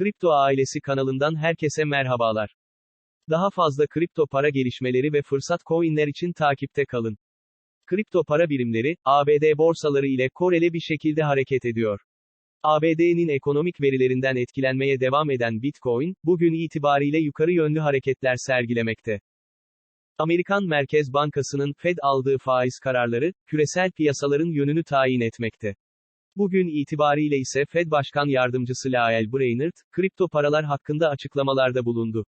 Kripto Ailesi kanalından herkese merhabalar. Daha fazla kripto para gelişmeleri ve fırsat coinler için takipte kalın. Kripto para birimleri, ABD borsaları ile koreli bir şekilde hareket ediyor. ABD'nin ekonomik verilerinden etkilenmeye devam eden Bitcoin, bugün itibariyle yukarı yönlü hareketler sergilemekte. Amerikan Merkez Bankası'nın Fed aldığı faiz kararları, küresel piyasaların yönünü tayin etmekte. Bugün itibariyle ise Fed Başkan Yardımcısı Lael Brainerd, kripto paralar hakkında açıklamalarda bulundu.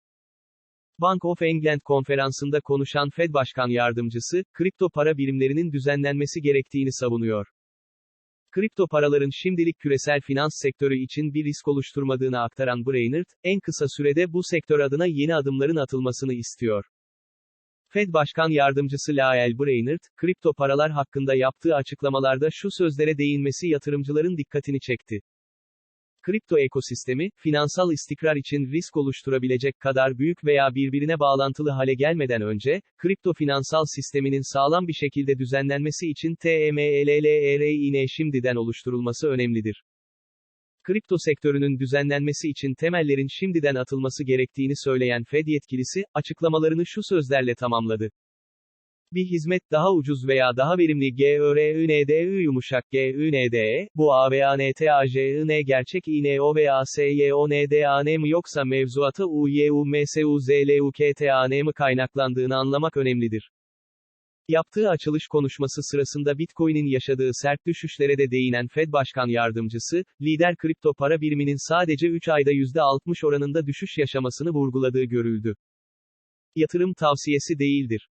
Bank of England konferansında konuşan Fed Başkan Yardımcısı, kripto para birimlerinin düzenlenmesi gerektiğini savunuyor. Kripto paraların şimdilik küresel finans sektörü için bir risk oluşturmadığını aktaran Brainerd, en kısa sürede bu sektör adına yeni adımların atılmasını istiyor. Fed Başkan Yardımcısı Lael Brainerd, kripto paralar hakkında yaptığı açıklamalarda şu sözlere değinmesi yatırımcıların dikkatini çekti. Kripto ekosistemi, finansal istikrar için risk oluşturabilecek kadar büyük veya birbirine bağlantılı hale gelmeden önce, kripto finansal sisteminin sağlam bir şekilde düzenlenmesi için TMLLRIN şimdiden oluşturulması önemlidir. Kripto sektörünün düzenlenmesi için temellerin şimdiden atılması gerektiğini söyleyen Fed yetkilisi, açıklamalarını şu sözlerle tamamladı. Bir hizmet daha ucuz veya daha verimli GÖRÜNDÜ yumuşak GÜNDE, bu AVANTAJIN gerçek INO veya ASYONDAN mı yoksa mevzuata UYUMSUZLUKTAN mı kaynaklandığını anlamak önemlidir. Yaptığı açılış konuşması sırasında Bitcoin'in yaşadığı sert düşüşlere de değinen Fed Başkan Yardımcısı, lider kripto para biriminin sadece 3 ayda %60 oranında düşüş yaşamasını vurguladığı görüldü. Yatırım tavsiyesi değildir.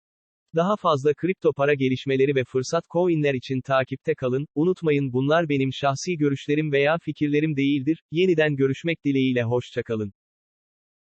Daha fazla kripto para gelişmeleri ve fırsat coinler için takipte kalın, unutmayın bunlar benim şahsi görüşlerim veya fikirlerim değildir, yeniden görüşmek dileğiyle hoşçakalın.